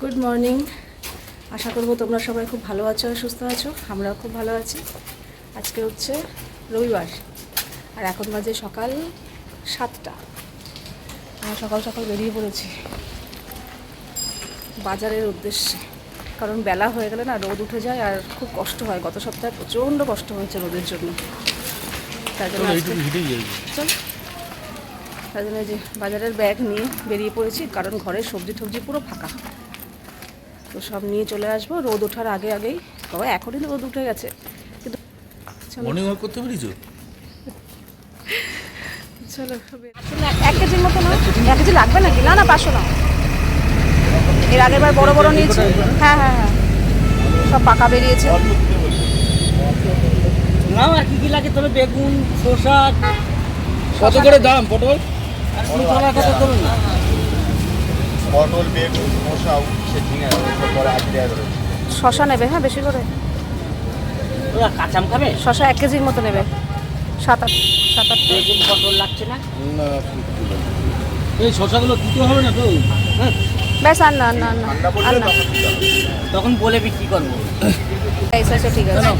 Good morning আশা করব তোমরা সবাই খুব ভালো আছো আর সুস্থ আছো। আমরাও খুব ভালো আছি। আজকে হচ্ছে রবিবার আর এখন বাজে সকাল সাতটা। আমরা সকাল সকাল বেরিয়ে পড়েছি বাজারের উদ্দেশ্যে। কারণ বেলা হয়ে গেলে না রোদ উঠে যায় আর খুব কষ্ট হয়। গত সপ্তাহে প্রচণ্ড কষ্ট হয়েছে রোদের জন্য। তাই জন্য চল। জন্য যে বাজারের ব্যাগ নিয়ে বেরিয়ে পড়েছি কারণ ঘরের সবজি টবজি পুরো ফাঁকা। তো সব নিয়ে চলে আসব। রোদ ওঠার আগে আগেই। তবে এখনই তো রোদ উঠে গেছে। কিন্তু মর্নিং ওয়াক করতে পেরেছ? চলো এক কেজির মতো না এক কেজি লাগবে নাকি? না না পাঁচশো না। এর আগের বার বড় বড় নিয়েছি। হ্যাঁ হ্যাঁ হ্যাঁ। সব পাকা বেরিয়েছে। নাও আর কি কি লাগে? তবে বেগুন শসা কত করে দাম? পটল? পটল বেগুন উচ্ছে ঝিঙে আট শশা নেবে হ্যাঁ বেশি করে। ওরা কাঁচাম খাবে? শশা এক কেজির মতো নেবে। সাত আট সাত আট বেগুন পটল লাগছে না? এই শশাগুলো দিতে হবে না তো? হ্যাঁ? ব্যাস আর না আর না না আর না। তখন বলে বিক্রি করব। এই ঠিক আছে।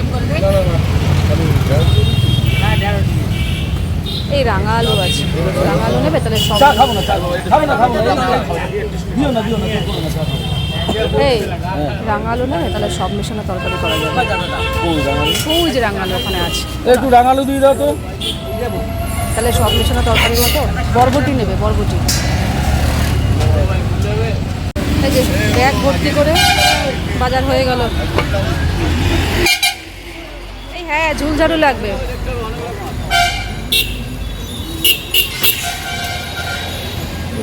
এই রাঙা আলু আছে। রাঙা আলু নেবে তাহলে সব এই দিও না দিও না দিও না, এই রাঙা আলু নেবে তাহলে সব মিশানো তরকারি করা যাবে। যে রাঙা আলু ওখানে আছে। একটু রাঙা আলু দিয়ে দাও তো। তাহলে সব মিশানো তরকারির মতো বরবটি নেবে বরবটি। এই যে ব্যাগ ভর্তি করে বাজার হয়ে গেল। এই হ্যাঁ ঝুল ঝাড়ু লাগবে।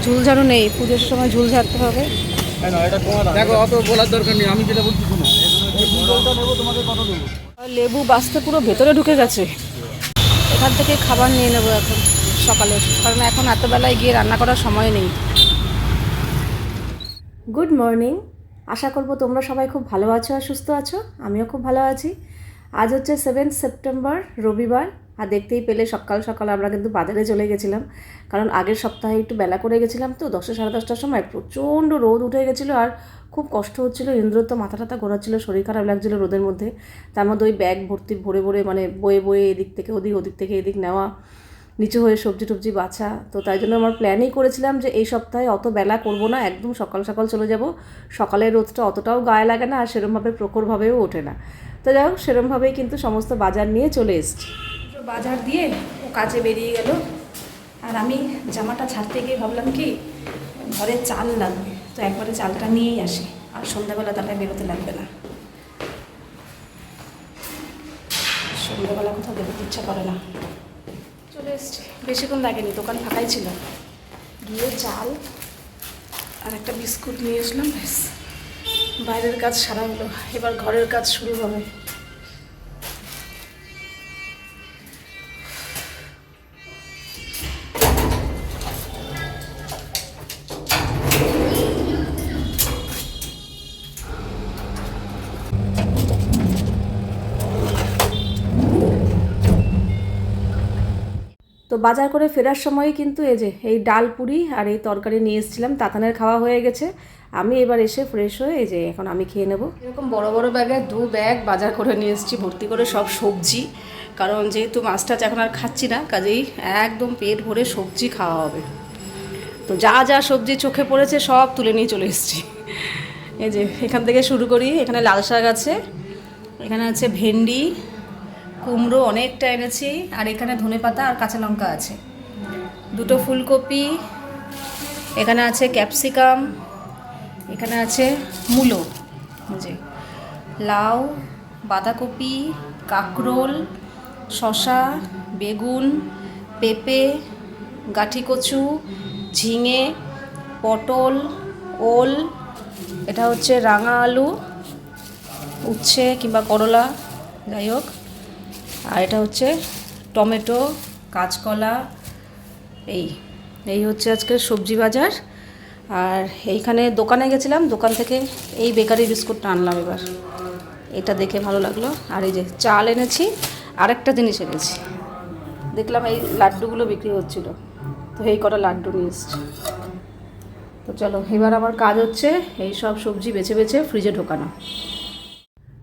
ঝুল ঝাড়ু নেই পুজোর সময় ঝুল ঝাড়তে হবে। দেখো অত বলার দরকার নেই আমি যেটা বলছি শোনো। লেবু বাঁচতে পুরো ভেতরে ঢুকে গেছে। এখান থেকে খাবার নিয়ে নেব এখন সকালে কারণ এখন এত বেলায় গিয়ে রান্না করার সময় নেই। গুড মর্নিং আশা করব তোমরা সবাই খুব ভালো আছো আর সুস্থ আছো। আমিও খুব ভালো আছি। আজ হচ্ছে সেভেন্থ সেপ্টেম্বর রবিবার। আর দেখতেই পেলে সকাল সকাল আমরা কিন্তু বাজারে চলে গেছিলাম। কারণ আগের সপ্তাহে একটু বেলা করে গেছিলাম তো, দশটা সাড়ে দশটার সময় প্রচণ্ড রোদ উঠে গেছিল আর খুব কষ্ট হচ্ছিল। ইন্দ্রর তো মাথা টাথা ঘোরাচ্ছিলো, শরীর খারাপ লাগছিল রোদের মধ্যে। তার মধ্যে ওই ব্যাগ ভর্তি ভরে ভরে মানে বয়ে বয়ে এদিক থেকে ওদিক ওদিক থেকে এদিক নেওয়া, নিচু হয়ে সবজি টবজি বাছা। তো তাই জন্য আমার প্ল্যানই করেছিলাম যে এই সপ্তাহে অত বেলা করব না, একদম সকাল সকাল চলে যাব। সকালের রোদটা অতটাও গায়ে লাগে না আর সেরমভাবে প্রখরভাবেও ওঠে না। তো যাই হোক, সেরমভাবেই কিন্তু সমস্ত বাজার নিয়ে চলে এসেছি। বাজার দিয়ে ও কাজে বেরিয়ে গেল। আর আমি জামাটা ছাড়তে গিয়ে ভাবলাম কি, ঘরে চাল লাগবে, তো একবারে চালটা নিয়েই আসি। আর সন্ধ্যাবেলা তাহলে বেরোতে লাগবে না। সন্ধ্যাবেলা কোথাও বেরোতে ইচ্ছা করে না। চলে এসছি। বেশিক্ষণ লাগেনি, দোকান ফাঁকাই ছিল। গিয়ে চাল আর একটা বিস্কুট নিয়ে আসলাম, ব্যাস। বাইরের কাজ সারা হলো। এবার ঘরের কাজ শুরু হবে। তো বাজার করে ফেরার সময় কিন্তু এই যে, এই ডাল পুরি আর এই তরকারি নিয়ে এসেছিলাম, তাতানের খাওয়া হয়ে গেছে। আমি এবার এসে ফ্রেশ হয়ে এই যে এখন আমি খেয়ে নেব। এরকম বড় বড় ব্যাগে দু ব্যাগ বাজার করে নিয়ে এসেছি, ভর্তি করে সব সবজি। কারণ যেহেতু মাছ টাছ এখন আর খাচ্ছি না, কাজেই একদম পেট ভরে সবজি খাওয়া হবে। তো যা যা সবজি চোখে পড়েছে সব তুলে নিয়ে চলে এসেছি। এই যে, এখান থেকে শুরু করি। এখানে লাল শাক আছে, এখানে আছে ভেন্ডি কুমড়ো অনেকটা এনেছি, আর এখানে ধনেপাতা আর কাঁচা লঙ্কা আছে। দুটো ফুলকপি, এখানে আছে ক্যাপসিকাম, এখানে আছে মূলো যে লাউ, বাঁধাকপি, কাঁকরোল, শসা, বেগুন, পেঁপে, গাঠি কচু, ঝিঙে, পটল, ওল, এটা হচ্ছে রাঙা আলু, উচ্ছে কিংবা করলা, যাই হোক। আর এটা হচ্ছে টমেটো, কাঁচকলা, এই এই হচ্ছে আজকের সবজি বাজার। আর এইখানে দোকানে গেছিলাম, দোকান থেকে এই বেকারি বিস্কুটটা আনলাম এবার। এটা দেখে ভালো লাগল। আর এই যে চাল এনেছি, আরেকটা জিনিস এনেছি। দেখলাম এই লাড্ডুগুলো বিক্রি হচ্ছিল। তো এই কটা লাড্ডু নিয়ে এসছি। তো চলো, এবার আমার কাজ হচ্ছে এই সব সবজি বেছে বেছে ফ্রিজে ঢোকানো।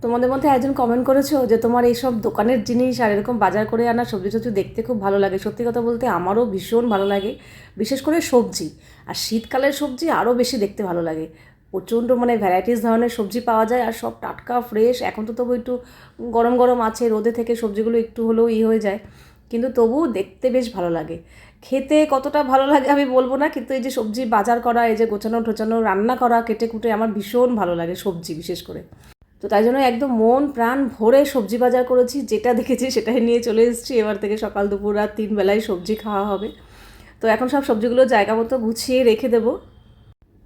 তোমাদের মধ্যে একজন কমেন্ট করেছ যে তোমার এইসব দোকানের জিনিস আর এরকম বাজার করে আনা সবজি টবজি দেখতে খুব ভালো লাগে। সত্যি কথা বলতে আমারও ভীষণ ভালো লাগে। বিশেষ করে সবজি। আর শীতকালের সবজি আরও বেশি দেখতে ভালো লাগে। প্রচণ্ড মানে ভ্যারাইটিস ধরনের সবজি পাওয়া যায় আর সব টাটকা ফ্রেশ এখন তো তবু একটু গরম গরম আছে, রোদে থেকে সবজিগুলো একটু হলেও ই হয়ে যায়। কিন্তু তবুও দেখতে বেশ ভালো লাগে। খেতে কতটা ভালো লাগে আমি বলব না, কিন্তু এই যে সবজি বাজার করা, এই যে গোছানো টোচানো রান্না করা, কেটে কুটে আমার ভীষণ ভালো লাগে সবজি বিশেষ করে। তো তাই জন্য একদম মন, প্রাণ ভরে সবজি বাজার করেছি, যেটা দেখেছি সেটাই নিয়ে চলে এসেছি। এবার থেকে সকাল দুপুর রাত তিন বেলায় সবজি খাওয়া হবে। তো এখন সব সবজিগুলো জায়গা মতো গুছিয়ে রেখে দেবো।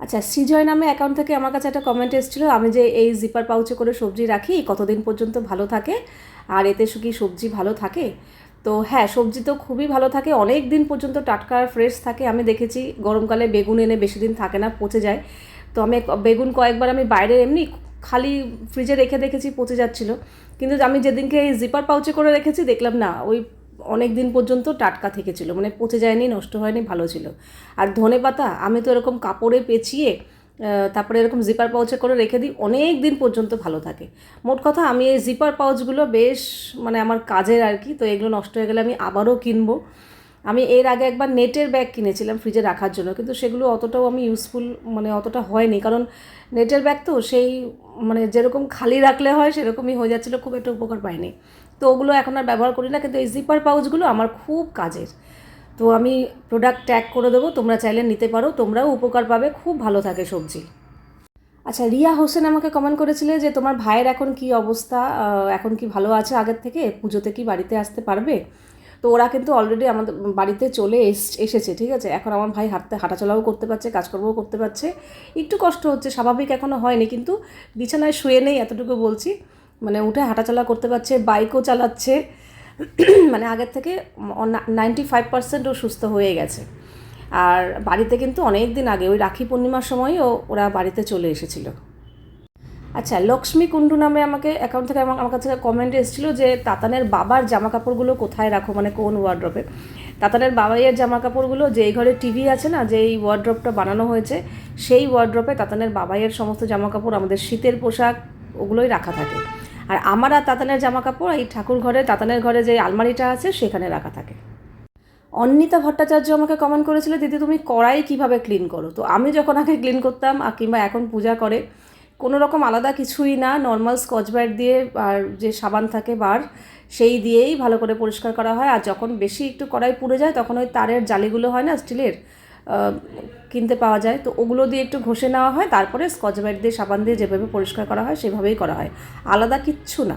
আচ্ছা সৃজয় নামে অ্যাকাউন্ট থেকে আমার কাছে একটা কমেন্ট এসেছিল, আমি যে এই জিপার পাউচে করে সবজি রাখি, কতদিন পর্যন্ত ভালো থাকে, আর এতে কি সবজি ভালো থাকে? তো হ্যাঁ সবজি তো খুবই ভালো থাকে, অনেক দিন পর্যন্ত টাটকা ফ্রেশ থাকে, আমি দেখেছি গরমকালে বেগুন এনে বেশি দিন থাকে না, পচে যায়। তো আমি বেগুন কয়েকবার আমি বাইরে এমনি খালি ফ্রিজে রেখে দেখেছি, পচে যাচ্ছিল। কিন্তু আমি যেদিনকে এই জিপার পাউচে করে রেখেছি, দেখলাম না, ওই অনেক দিন পর্যন্ত টাটকা থেকেছিল। মানে পচে যায়নি, নষ্ট হয়নি, ভালো ছিল। আর ধনে পাতা, আমি তো এরকম কাপড়ে পেঁচিয়ে তারপরে এরকম জিপার পাউচে করে রেখে দিই অনেক দিন পর্যন্ত ভালো থাকে। মোট কথা, আমি এই জিপার পাউচগুলো বেশ মানে আমার কাজের আর কি, তো এগুলো নষ্ট হয়ে গেলে আমি আবারও কিনবো। আমি এর আগে একবার নেটের ব্যাগ কিনেছিলাম ফ্রিজে রাখার জন্য, কিন্তু সেগুলো অতটাও আমি ইউজফুল মানে অতটা হয়নি। কারণ নেটের ব্যাগ তো সেই মানে যেরকম খালি রাখলে হয়, সেরকমই হয়ে যাচ্ছিল, খুব একটা উপকার পাইনি। তো ওগুলো এখন আর ব্যবহার করি না, কিন্তু এই জিপার পাউচগুলো আমার খুব কাজের। তো আমি প্রোডাক্ট ট্যাগ করে দেবো, তোমরা চাইলে নিতে পারো, তোমরাও উপকার পাবে, খুব ভালো থাকে সবজি। আচ্ছা রিয়া হোসেন আমাকে কমেন্ট করেছিলে যে, তোমার ভাইয়ের এখন কি অবস্থা? এখন কি ভালো আছে আগের থেকে? পুজোতে কি বাড়িতে আসতে পারবে? তো ওরা কিন্তু অলরেডি আমাদের বাড়িতে চলে এস- এসেছে, ঠিক আছে? এখন আমার ভাই হাঁটতে, হাঁটাচলাও করতে পারছে, কাজকর্মও করতে পারছে। একটু কষ্ট হচ্ছে, স্বাভাবিক এখনও হয়নি, কিন্তু বিছানায় শুয়ে নেই এতটুকু বলছি। মানে উঠে হাঁটাচলা করতে পারছে বাইকও চালাচ্ছে। মানে আগের থেকে নাইনটি ফাইভ পার্সেন্ট ও সুস্থ হয়ে গেছে। আর বাড়িতে কিন্তু অনেক দিন আগে, ওই রাখি পূর্ণিমার সময়ই ও ওরা বাড়িতে চলে এসেছিল। আচ্ছা লক্ষ্মী কুণ্ডু নামে আমাকে অ্যাকাউন্ট থেকে আমার আমার কাছে কমেন্ট এসেছিল যে তাতানের বাবার জামা কাপড়গুলো কোথায় রাখো? মানে কোন ওয়ার্ড্রপে তাতানের বাবাইয়ের জামা কাপড়গুলো যেই ঘরে টিভি আছে না, যেই ওয়ার্ড্রপটা বানানো হয়েছে, সেই ওয়ার্ড্রপে তাতানের বাবাইয়ের সমস্ত জামা কাপড় আমাদের শীতের পোশাক ওগুলোই রাখা থাকে। আর আমার আর তাতানের জামা কাপড় এই ঠাকুর ঘরে, তাতানের ঘরে যে আলমারিটা আছে, সেখানে রাখা থাকে। অন্নিতা ভট্টাচার্য আমাকে কমেন্ট করেছিল, দিদি, তুমি কড়াই কীভাবে ক্লিন করো? তো আমি যখন আগে ক্লিন করতাম কিংবা এখন পূজা করে কোনো রকম আলাদা কিছুই না নর্মাল স্কচ ব্রাইট দিয়ে আর যে সাবান থাকে বার, সেই দিয়েই ভালো করে পরিষ্কার করা হয়। আর যখন বেশি একটু কড়াই পুড়ে যায়, তখন ওই তারের জালিগুলো হয় না, স্টিলের কিনতে পাওয়া যায়। তো ওগুলো দিয়ে একটু ঘষে নেওয়া হয়, তারপরে স্কচ ব্রাইট দিয়ে সাবান দিয়ে যেভাবে পরিষ্কার করা হয়, সেভাবেই করা হয়। আলাদা কিচ্ছু না।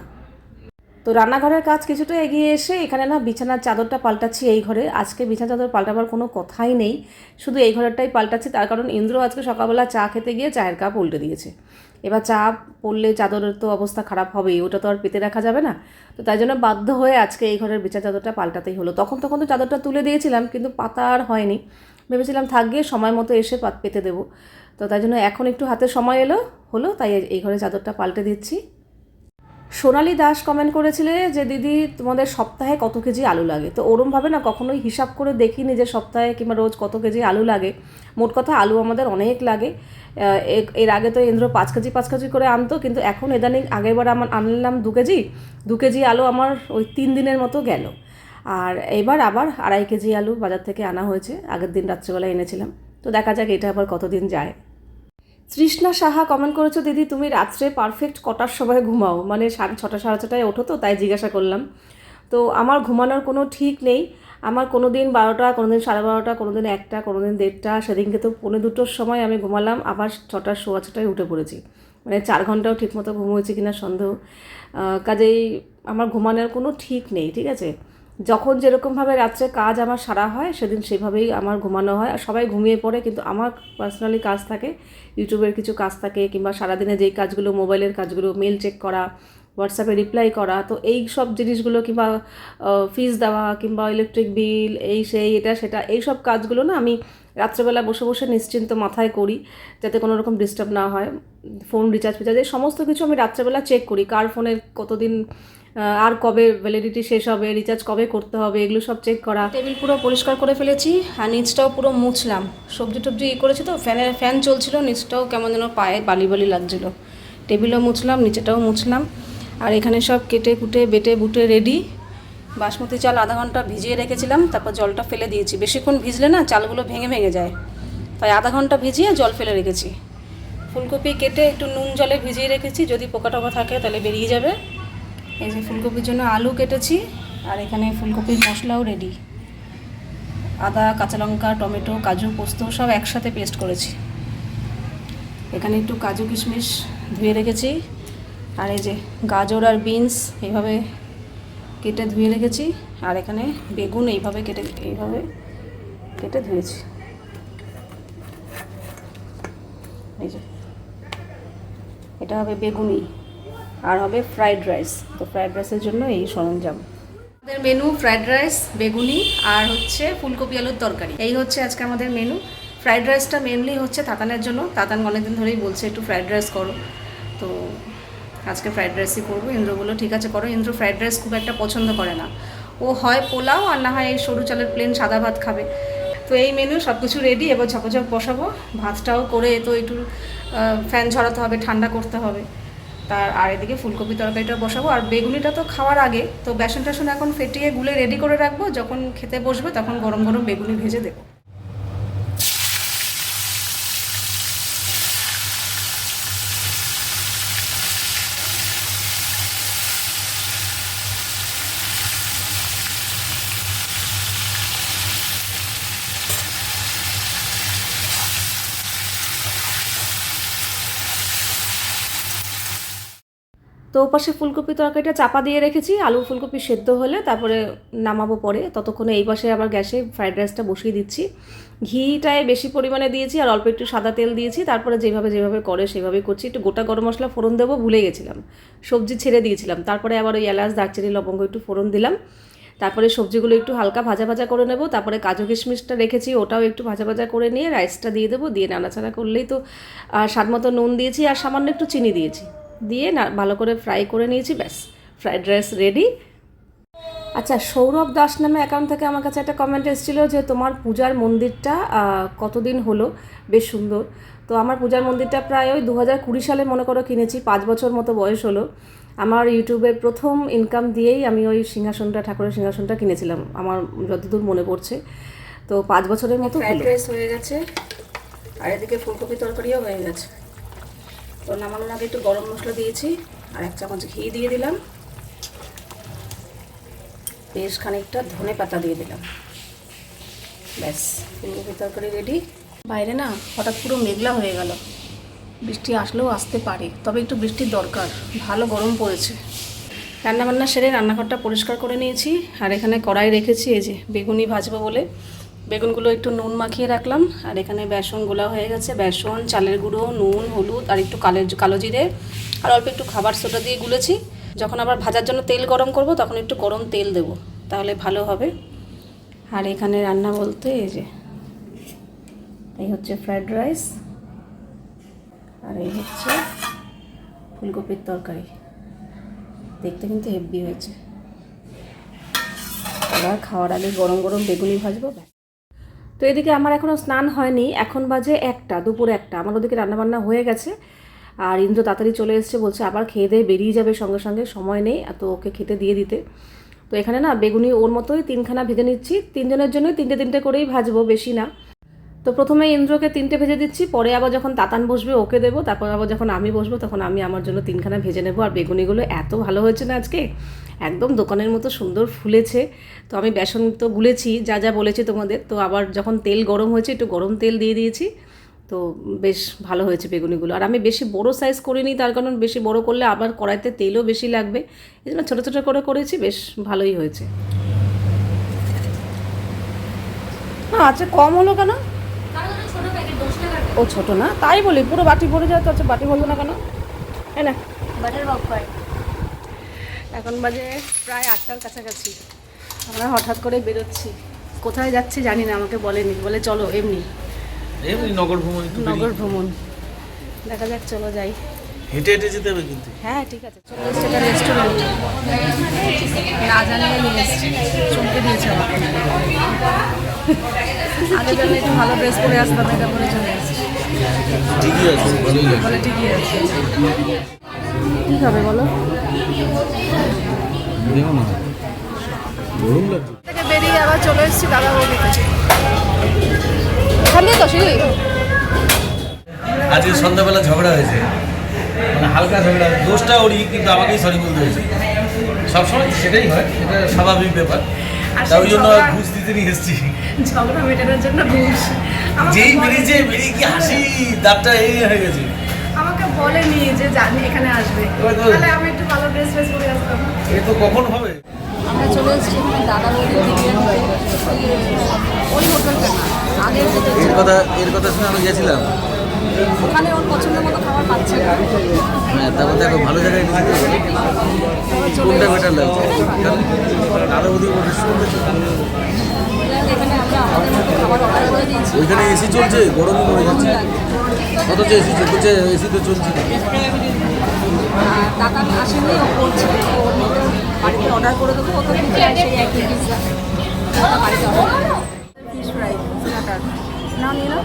তো রান্নাঘরের কাজ কিছুটা এগিয়ে এসে এখানে না বিছানার চাদরটা পাল্টাচ্ছি এই ঘরে। আজকে বিছানা চাদর পাল্টাবার কোনো কথাই নেই। শুধু এই ঘরেরটাই পাল্টাচ্ছি, তার কারণ ইন্দ্র আজকে সকালবেলা চা খেতে গিয়ে চায়ের কাপ উল্টে দিয়েছে। এবার চা পড়লে চাদরের তো অবস্থা খারাপ হবেই, ওটা তো আর পেতে রাখা যাবে না। তো তাই জন্য বাধ্য হয়ে আজকে এই ঘরের বিছা চাদরটা পাল্টাতেই হলো। তখন তখন তো চাদরটা তুলে দিয়েছিলাম, কিন্তু পাতা আর হয়নি। ভেবেছিলাম থাকবে সময় মতো এসে পেতে দেবো। তো তাই জন্য এখন একটু হাতে সময় এলো, হলো তাই এই ঘরে চাদরটা পাল্টে দিচ্ছি। সোনালি দাস কমেন্ট করেছিলে যে, দিদি, তোমাদের সপ্তাহে কত কেজি আলু লাগে? তো ওরমভাবে না কখনোই হিসাব করে দেখিনি যে সপ্তাহে কিংবা রোজ কত কেজি আলু লাগে। মোট কথা আলু আমাদের অনেক লাগে। এর আগে তো ইন্দ্র পাঁচ কেজি পাঁচ কেজি করে আনতো, কিন্তু এখন ইদানিং আগেরবার আমার আনলাম দু কেজি দু কেজি আলু আমার ওই তিন দিনের মতো গেল। আর এবার আবার আড়াই কেজি আলু বাজার থেকে আনা হয়েছে। আগের দিন রাত্রেবেলা এনেছিলাম। তো দেখা যাক এটা আবার কতদিন যায়। তৃষ্ণা সাহা কমেন্ট করেছ, দিদি, তুমি রাত্রে পারফেক্ট কটার সময় ঘুমাও? মানে ছটা, সাড়ে ছটায় ওঠো তো, তাই জিজ্ঞাসা করলাম। তো আমার ঘুমানোর কোনো ঠিক নেই। আমার কোনো দিন বারোটা কোনো দিন সাড়ে বারোটা কোনো দিন একটা কোনো দিন দেড়টা, সেদিনকে তো পৌনে দুটোর সময় আমি ঘুমালাম। আবার ছটার সোয়া ছটায় উঠে পড়েছি। মানে চার ঘন্টাও ঠিকমতো ঘুম হয়েছে কিনা সন্দেহ। কাজেই আমার ঘুমানোর কোনো ঠিক নেই, ঠিক আছে? যখন যেরকমভাবে রাত্রে কাজ আমার সারা হয়, সেদিন সেভাবেই আমার ঘুমানো হয়। আর সবাই ঘুমিয়ে পড়ে, কিন্তু আমার পার্সোনালি কাজ থাকে, ইউটিউবের কিছু কাজ থাকে, কিংবা সারাদিনে যেই কাজগুলো, মোবাইলের কাজগুলো মেল চেক করা হোয়াটসঅ্যাপে রিপ্লাই করা, তো এই সব জিনিসগুলো কিংবা ফিস দেওয়া, কিংবা ইলেকট্রিক বিল এই সেই, এটা সেটা, এই সব কাজগুলো না আমি রাত্রেবেলা বসে বসে নিশ্চিন্ত মাথায় করি, যাতে কোনো রকম ডিস্টার্ব না হয় ফোন রিচার্জ ফিচার্জ এই সমস্ত কিছু আমি রাত্রেবেলা চেক করি, কার ফোনে কতদিন আর কবে ভ্যালিডিটি শেষ হবে রিচার্জ কবে করতে হবে, এগুলো সব চেক করা। টেবিল পুরো পরিষ্কার করে ফেলেছি আর নিচটাও পুরো মুছলাম। সবজি টবজি ই করেছি তো ফ্যানের ফ্যান চলছিল, নিচটাও কেমন যেন পায়ে বালি বালি লাগছিল। টেবিলও মুছলাম, নিচেটাও মুছলাম। আর এখানে সব কেটে কুটে, বেটে বুটে রেডি বাসমতি চাল আধা ঘণ্টা ভিজিয়ে রেখেছিলাম, তারপর জলটা ফেলে দিয়েছি। বেশিক্ষণ ভিজলে না চালগুলো ভেঙে ভেঙে যায়। তাই আধা ঘণ্টা ভিজিয়ে জল ফেলে রেখেছি। ফুলকপি কেটে একটু নুন জলে ভিজিয়ে রেখেছি, যদি পোকা টোকা থাকে তাহলে বেরিয়ে যাবে। এই যে ফুলকপির জন্য আলু কেটেছি, আর এখানে ফুলকপির মশলাও রেডি আদা, কাঁচা লঙ্কা, টমেটো, কাজু, পোস্ত সব একসাথে পেস্ট করেছি। এখানে একটু কাজু কিশমিশ ধুয়ে রেখেছি, আর এই যে গাজর আর বিনস এইভাবে কেটে ধুয়ে রেখেছি, আর এখানে বেগুন এইভাবে কেটে এইভাবে কেটে ধুয়েছি। এই যে, এটা হবে বেগুনি। আর হবে ফ্রাইড রাইস তো ফ্রাইড রাইসের জন্য এই সরঞ্জাম। আমাদের মেনু ফ্রাইড রাইস বেগুনি আর হচ্ছে ফুলকপি আলুর তরকারি। এই হচ্ছে আজকে আমাদের মেনু ফ্রাইড রাইসটা মেনলি হচ্ছে তাতানের জন্য। তাতান অনেকদিন ধরেই বলছে, একটু ফ্রাইড রাইস করো। তো আজকে ফ্রাইড রাইসই করব। ইন্দ্র বলল, ঠিক আছে করো। ইন্দ্র ফ্রাইড রাইস খুব একটা পছন্দ করে না। ও হয় পোলাও আর না হয় এই সরু চালের প্লেন সাদা ভাত খাবে। তো এই মেনু সব কিছু রেডি এবার ঝপঝপ বসাবো। ভাতটাও করে তো একটু ফ্যান ঝরাতে হবে, ঠান্ডা করতে হবে। তার আর এদিকে ফুলকপি তরকারিটা বসাবো। আর বেগুনিটা তো খাওয়ার আগে, তো বেসন টেসন এখন ফেটিয়ে গুলে রেডি করে রাখব। যখন খেতে বসবে তখন গরম গরম বেগুনি ভেজে দেবো। তো ওপাশে ফুলকপি তরকারিটা চাপা দিয়ে রেখেছি, আলু ফুলকপি সেদ্ধ হলে তারপরে নামাবো পরে। ততক্ষণে এই পাশে আবার গ্যাসে ফ্রাইড রাইসটা বসিয়ে দিচ্ছি। ঘিটায় বেশি পরিমাণে দিয়েছি আর অল্প একটু সাদা তেল দিয়েছি, তারপরে যেভাবে যেভাবে করে সেভাবে করছি। একটু গোটা গরম মশলা ফোড়ন দেবো, ভুলে গেছিলাম। সবজি ছেড়ে দিয়েছিলাম, তারপরে আবার ওই এলাচ, দারচিনি, লবঙ্গ একটু ফোড়ন দিলাম। তারপরে সবজিগুলো একটু হালকা ভাজা ভাজা করে নেব, তারপরে কাজু কিশমিশটা রেখেছি, ওটাও একটু ভাজা ভাজা করে নিয়ে রাইসটা দিয়ে দেবো, দিয়ে নাড়াচাড়া করলেই তো স্বাদ মতো নুন দিয়েছি আর সামান্য একটু চিনি দিয়েছি। দিয়ে না ভালো করে ফ্রাই করে নিয়েছি ব্যাস। ফ্রাইড রাইস রেডি আচ্ছা সৌরভ দাস নামে অ্যাকাউন্ট থেকে আমার কাছে একটা কমেন্ট এসেছিল যে তোমার পূজার মন্দিরটা কতদিন হলো? বেশ সুন্দর। তো আমার পূজার মন্দিরটা প্রায় ওই দু হাজার কুড়ি সালে মনে করো কিনেছি পাঁচ বছর মতো বয়স হলো। আমার ইউটিউবের প্রথম ইনকাম দিয়েই আমি ওই সিংহাসনটা ঠাকুরের সিংহাসনটা কিনেছিলাম আমার যতদূর মনে পড়ছে। তো পাঁচ বছরের মতো ফ্রাইড রাইস হয়ে গেছে। আর এদিকে ফুলকপি তরকারিও হয়ে গেছে। তো নামানোর আগে একটু গরম মশলা দিয়েছি আর এক চামচ ঘি দিয়ে দিলাম। বেশ খানিকটা ধনে পাতা দিয়ে দিলাম। ব্যাস ফুলকপি তরকারি রেডি বাইরে না হঠাৎ পুরো মেঘলা হয়ে গেল। বৃষ্টি আসলেও আসতে পারে, তবে একটু বৃষ্টির দরকার। ভালো গরম পড়েছে। রান্নাবান্না সেরে রান্নাঘরটা পরিষ্কার করে নিয়েছি। আর এখানে কড়াই রেখেছি, এই যে বেগুনি ভাজবো বলে। বেগুনগুলো একটু নুন মাখিয়ে রাখলাম। আর এখানে বেসন গোলা হয়ে গেছে। বেসন, চালের গুঁড়ো, নুন, হলুদ আর একটু কালের কালো জিরে। আর অল্প একটু খাবার সোডা দিয়ে গুলেছি। যখন আবার ভাজার জন্য তেল গরম করব, তখন একটু গরম তেল দেবো। তাহলে ভালো হবে। আর এখানে রান্না বলতে এই যে, এই হচ্ছে ফ্রাইড রাইস। আর এই হচ্ছে ফুলকপির তরকারি। দেখতে কিন্তু হেভি হয়েছে। এবার খাওয়ার আগে গরম গরম বেগুনি ভাজবো। তো এদিকে আমার এখনও স্নান হয়নি, এখন বাজে একটা, দুপুর একটা। আমার ওদিকে রান্নাবান্না হয়ে গেছে। আর ইন্দ্র তাড়াতাড়ি চলে এসছে, বলছে আবার খেয়ে দিয়ে বেরিয়ে যাবে, সঙ্গে সঙ্গে সময় নেই তো ওকে খেতে দিয়ে দিতে। তো এখানে না, বেগুনি ওর মতোই তিনখানা ভেজে নিচ্ছি। তিনজনের জন্যই তিনটে তিনটে করেই ভাজবো, বেশি না। তো প্রথমে ইন্দ্রকে তিনটে ভেজে দিচ্ছি, পরে আবার যখন তাতান বসবে, ওকে দেবো। তারপর আবার যখন আমি বসবো, তখন আমি আমার জন্য তিনখানা ভেজে নেব। আর বেগুনিগুলো এত ভালো হয়েছে না আজকে একদম দোকানের মতো সুন্দর ফুলেছে। তো আমি বেসন তো গুলেছি, যা যা বলেছি তোমাদের। তো আবার যখন তেল গরম হয়েছে, একটু গরম তেল দিয়ে দিয়েছি। তো বেশ ভালো হয়েছে বেগুনিগুলো। আর আমি বেশি বড় সাইজ করিনি, তার কারণ বেশি বড় করলে আবার কড়াইতে তেলও বেশি লাগবে। এই জন্য ছোটো ছোটো করে করেছি, বেশ ভালোই হয়েছে। না আচ্ছা কম হলো কেন? ও ছোট না, তাই বলি, পুরো বাটি ভরে যায় তো আচ্ছা বাটি বলব না কেন? হ্যাঁ না। বাটার এখন বাজে প্রায় আটটার কাছাকাছি। আমরা হঠাৎ করে বেরোচ্ছি। কোথায় যাচ্ছি জানি না আমাকে বলেনি। বলে চলো এমনি। এমনি নগর ভ্রমণ নগর ভ্রমণ। দেখা যাক চলো যাই। হেঁটে হেঁটে যেতে হবে কিন্তু। হ্যাঁ ঠিক আছে। চলে এসছে একটা রেস্টুরেন্ট না জানিয়ে নিয়ে এসছি। চমকে দিয়েছে আগে জানলে একটু ভালো ড্রেস পরে আসতাম এটা পরে চলে এসছি। ঠিকই আছে। বলে ঠিকই আছে। কী খাবে বলো? থেকে বেরিয়ে আবার চলে এসেছি দাদা বৌদির কাছে। তো সিঁড়ি আজকে সন্ধ্যাবেলা ঝগড়া হয়েছে। মানে হালকা ঝগড়া। দোষটা ওরই কিন্তু আমাকেই সরি বলতে হয়েছে। সবসময় সেটাই হয় সেটা স্বাভাবিক ব্যাপার। তা ওই জন্য ঘুষ দিতে নিয়ে এসেছি। ঝগড়া মেটানোর জন্য ঘুষ। যেই বেরিয়েছে বেরিয়ে কি হাসি দাঁতটা এই হয়ে গেছে। বলেনি যে জানি এখানে আসবে। তাহলে আমি একটু ভালো ড্রেস ফ্রেস পরে আসতাম। এ তো কখন হবে? আমরা চলে এসেছি এখানে দাদা বিরিয়ানি ওই হোটেলটা না আগে যেটা এর কথা এর কথা শুনে আমি গেছিলাম। ওখানে ওর পছন্দের মতো খাবার পাচ্ছে না। হ্যাঁ তারপর দেখো ভালো জায়গায় কোনটা বেটার লাগছে। দাদা বলে শুনতে এখানে আমরা আমাদের মতো খাবার অর্ডার করে দিয়েছি। ওইখানে এসি চলছে গরমই মরে যাচ্ছে। অথচ এসি চলছে এসি তো চলছে? টাকা আসেনি ও করছে তো বাড়িতে অর্ডার করে দেবো তো পিজ্জা সেই একই পিজ্জা বাড়িতে অর্ডার ফিশ ফ্রাই স্টার্টার না নিয়ে না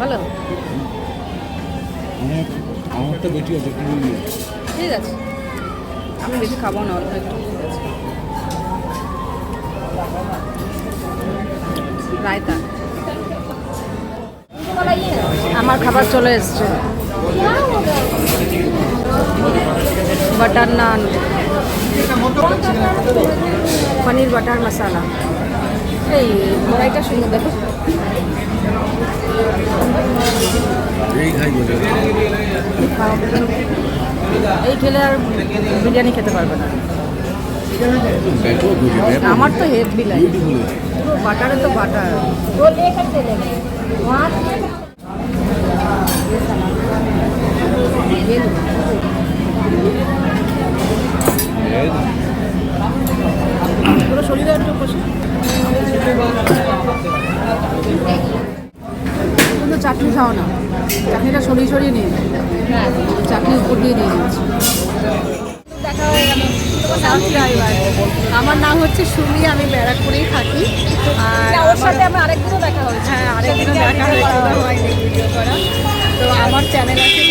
ভালো আমারটা বেটি আছে ঠিক আছে। আমি বেশি খাব না অল্প একটু রায়তা। আমার খাবার চলে এসছে। বাটার নান। পনির বাটার মশালা। এই কড়াইটা সুন্দর দেখো। খাই এই খেলে আর বিরিয়ানি খেতে পারবে না। আমার তো হেভি লাগে। পুরো বাটারে তো বাটার। পুরো শরীরে একটু চাটনি খাও না। চাটনিটা সরিয়ে সরিয়ে নিয়ে। চাটনি উপর দিয়ে দিয়ে দিচ্ছি। দেখা হয়ে গেল। আমার নাম হচ্ছে সুমি আমি ব্যারাকপুরেই থাকি। আর ওর সাথে আমার আরেকদিনও দেখা হয়েছে। হ্যাঁ আরেকদিনও দেখা হয়নি ভিডিও করা তো আমার চ্যানেল আছে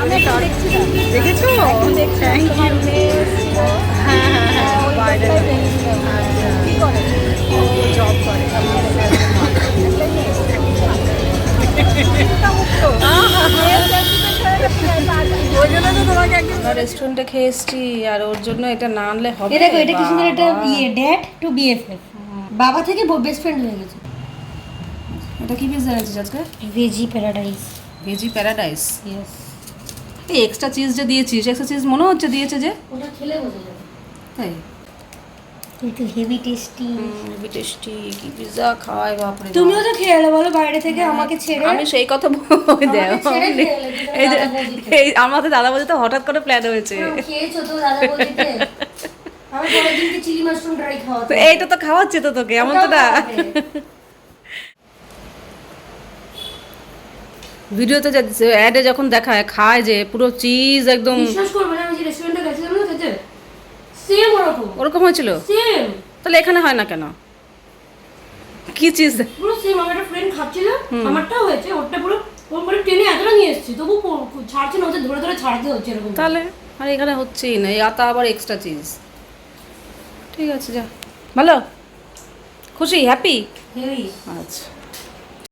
আমি দেখেছ থ্যাংক ইউ হ্যাঁ হ্যাঁ হ্যাঁ। জব করে। রেস্টুরেন্টে খেয়ে এসছি আর ওর জন্য এটা না আনলে হবে এ দেখো এটা কি সুন্দর বাবা। ইয়ে ড্যাড টু বিএফএফ বাবা থেকে বেস্ট ফ্রেন্ড হয়ে গেছে। এটা কি পিজা এনেছিস আজকে? Veggie paradise veggie paradise yes এই এক্সট্রা চিজ যে দিয়েছিস এক্সট্রা চিজ মনে হচ্ছে দিয়েছে যে? ওটা খেলে বোঝা যাবে তাই? কিন্তু হেভি টেস্টি হেভি টেস্টি কি পিজা খাওয়াই বাপরে তুমিও তো খেয়ে এলে বলো বাইরে থেকে আমাকে ছেড়ে আমি সেই কথা বলে কিন্তু এই যে আমাদের দাদা বলতে তো হঠাৎ করে প্ল্যান হয়েছে। খেয়েছো তো দাদা বলতে আমি পরের চিলি মাশরুম ড্রাই খাওয়াতে এইটা তো খাওয়াচ্ছে তো তোকে এমন তো না। ওটাও খাওয়াবে। অ্যাডে যখন দেখায় খায় যে পুরো চিজ একদম বিশ্বাস করবে না আমি যে রেস্টুরেন্টে সেম ওরকম। ওরকম হয়েছিল? সেম তাহলে এখানে হয় না কেন? কি চিজ পুরো সেম আমার একটা ফ্রেন্ড খাচ্ছিল আমারটাও হয়েছে ওরটা পুরো ওর মানে টেনে এতটা নিয়ে এসেছি তবু ছাড়ছে না ওদের ধরে ধরে ছাড়তে হচ্ছে এরকম। তাহলে? আর এখানে হচ্ছেই না এই আতা আবার এক্সট্রা চিজ ঠিক আছে যা। ভালো? খুশি? হ্যাপি আচ্ছা।